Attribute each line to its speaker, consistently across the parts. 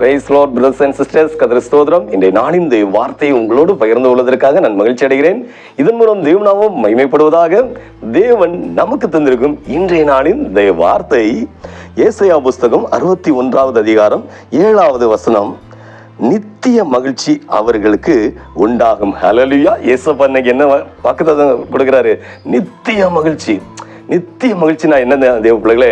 Speaker 1: Praise Lord brothers and sisters கதிர ஸ்தோத்திரம். இன்றைய நாளின் இந்த வார்த்தையை உங்களோடு பகிர்ந்து கொள்வதற்காக நான் மகிழ்ச்சி அடைகிறேன். இதன் மூலம் தேவனாவும் மகிமைப்படுவதாக தேவன் நமக்கு தந்திருக்கும் இன்றைய நாளின் இந்த வார்த்தை. ஏசையா புஸ்தகம் அறுபத்தி ஒன்றாவது அதிகாரம் ஏழாவது வசனம். நித்திய மகிழ்ச்சி அவர்களுக்கு உண்டாகும். ஹலலியா ஏசப்பா இன்னைக்கு என்ன பக்கத்தை கொடுக்குறாரு? நித்திய மகிழ்ச்சி. நித்திய மகிழ்ச்சினா என்ன தேவ பிள்ளைகளே?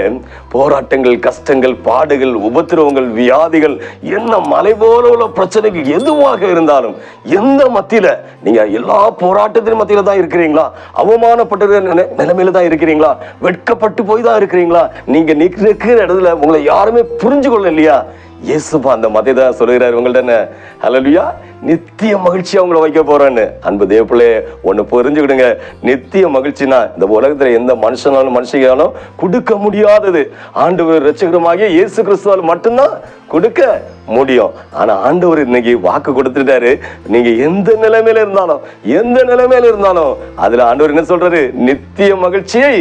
Speaker 1: போராட்டங்கள் கஷ்டங்கள் பாடுகள் உபத்திரவங்கள் வியாதிகள் என்ன மலை போல உள்ள பிரச்சனைக்கு எதுவாக இருந்தாலும் எந்த மத்தியில? நீங்க எல்லா போராட்டத்தின் மத்தியில தான் இருக்கிறீங்களா? அவமானப்பட்ட நிலை- நிலைமையில தான் இருக்கிறீங்களா? வெட்கப்பட்டு போய் தான் இருக்கிறீங்களா? நீங்கள் நிற்கிற இடத்துல உங்களை யாருமே புரிஞ்சு கொள்ள இல்லையா இயேசுப்பா அந்த மதை தான் சொல்லுகிறார் உங்கள்ட்ட ஹலலுயா நித்திய மகிழ்ச்சி அவங்கள வைக்க போறேன்னு. அன்பு தேவப்பிள்ளையே ஒன்று புரிஞ்சுக்கிடுங்க. நித்திய மகிழ்ச்சினா இந்த உலகத்தில் எந்த மனுஷனாலும் மனுஷனாலும் கொடுக்க முடியாதது. ஆண்டவர் ரட்சகரமாகிய இயேசு கிறிஸ்துவால் மட்டும்தான் கொடுக்க முடியும். ஆனால் ஆண்டவர் இன்னைக்கு வாக்கு கொடுத்துட்டாரு. நீங்க எந்த நிலைமையில இருந்தாலும் எந்த நிலைமையில இருந்தாலும் அதுல ஆண்டவர் என்ன சொல்றாரு? நித்திய மகிழ்ச்சியை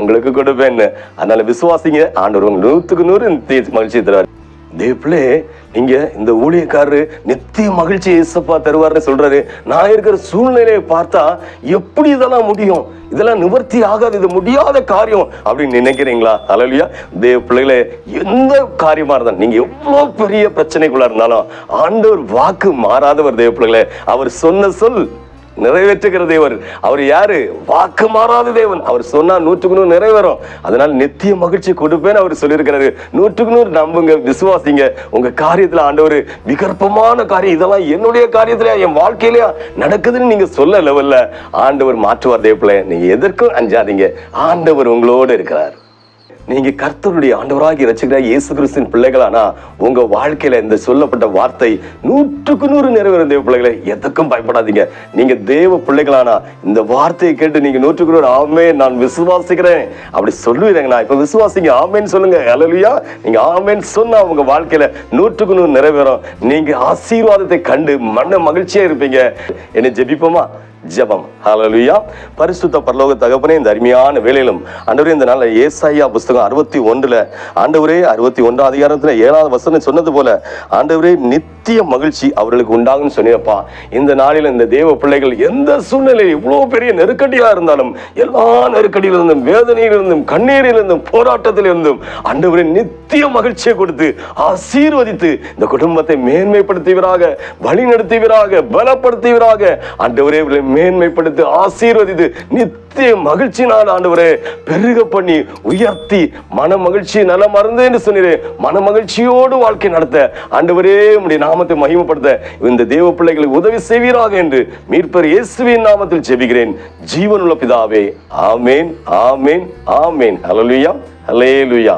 Speaker 1: உங்களுக்கு கொடுப்பேன்னு. அதனால விசுவாசிங்க ஆண்டவர் உங்களுக்கு நூற்றுக்கு நூறு நித்திய மகிழ்ச்சி தருவார். தேவப்பிள்ளே நீங்க இந்த ஊழியக்காரரு நித்திய மகிழ்ச்சி இயேசப்பா தருவார்னு சொல்றாரு. நான் இருக்கிற சூழ்நிலையை பார்த்தா எப்படி இதெல்லாம் முடியும்? இதெல்லாம் நிவர்த்தி ஆகாது இது முடியாத காரியம் அப்படின்னு நினைக்கிறீங்களா? அலலியா தேவ பிள்ளைகளே எந்த காரியமா இருந்தாலும் நீங்க எவ்வளோ பெரிய பிரச்சனைக்குள்ள இருந்தாலும் ஆண்டவர் வாக்கு மாறாதவர் தேவ பிள்ளைகளே. அவர் சொன்ன சொல் நிறைவேற்றுகிற தேவர் அவர் யாரு? வாக்கு மாறாத தேவன். அவர் சொன்னா நூற்றுக்கு நூறு நிறைவேறும். அதனால் நித்திய மகிழ்ச்சி கொடுப்பேன்னு அவர் சொல்லியிருக்கிறாரு. நூற்றுக்கு நூறு நம்புங்க விசுவாசிங்க. உங்க காரியத்துல ஆண்டவர் விகற்பமான காரியம். இதெல்லாம் என்னுடைய காரியத்துல என் வாழ்க்கையிலயா நடக்குதுன்னு நீங்க சொல்ல லெவல்ல ஆண்டவர் மாற்றுவார் தேவப்பிள்ளை நீங்க எதற்கும் அஞ்சாதீங்க. ஆண்டவர் உங்களோடு இருக்கிறார். நீங்க கர்த்தருடைய ஆண்டவராகி ரசிக்கிற இயேசு கிறிஸ்தின் பிள்ளைகளானா உங்க வாழ்க்கையில இந்த சொல்லப்பட்ட வார்த்தை நூற்றுக்கு நூறு நிறைவேறும் தேவ பிள்ளைகளை. எதுக்கும் பயப்படாதீங்க. நீங்க தேவ பிள்ளைகளானா இந்த வார்த்தையை கேட்டு நீங்க நூற்றுக்கு நூறு ஆமே நான் விசுவாசிக்கிறேன். அப்படி சொல்லுவீங்கண்ணா இப்ப விசுவாசிங்க ஆமேன்னு சொல்லுங்க. அலலுயா நீங்க ஆமேன்னு சொன்னா உங்க வாழ்க்கையில நூற்றுக்கு நூறு நிறைவேறும். நீங்க ஆசீர்வாதத்தை கண்டு மன மகிழ்ச்சியா இருப்பீங்க. என்ன ஜெபிப்போமா? ஜெபம். ஹலோ பரிசுத்த பரலோக தகப்பனே இந்த அருமையான வேலையிலும் ஆண்டவரே இந்த நாளில் ஏசாயா புஸ்தகம் அறுபத்தி ஒன்றுல ஆண்டவரே அறுபத்தி ஒன்றாம் அதிகாரத்தில் ஏழாவது வசனம் சொன்னது போல ஆண்டவரே நித்திய மகிழ்ச்சி அவர்களுக்கு உண்டாகும் சொன்னப்பா இந்த நாளில் இந்த தேவ பிள்ளைகள் எந்த சூழ்நிலை இவ்வளோ பெரிய நெருக்கடியாக இருந்தாலும் எல்லா நெருக்கடியிலிருந்தும் வேதனையிலிருந்தும் கண்ணீரிலிருந்தும் போராட்டத்திலிருந்தும் ஆண்டவரே நித்திய மகிழ்ச்சியை கொடுத்து ஆசீர்வதித்து இந்த குடும்பத்தை மேன்மைப்படுத்துவீராக வழி நடத்துவீராக பலப்படுத்துவீராக ஆண்டவரே மேன்மைப்படுத்தி ஆசீர்வதித்து நித்திய மகிழ்ச்சினால் ஆண்டவரே பெருக பண்ணி உயர்த்தி மன மகிழ்ச்சி நல மருந்து என்று சொன்னீரே மன மகிழ்ச்சியோடு வாழ்க்கை நடத்த ஆண்டவரே உடைய நாமத்தை மகிமப்படுத்த இந்த தேவ பிள்ளைகளுக்கு உதவி செய்வீராக என்று மீட்பர் இயேசுவின் நாமத்தில் ஜெபிக்கிறேன். ஜீவனுள்ள பிதாவே ஆமேன் ஆமேன் ஆமேன். ஹalleluya ஹalleluya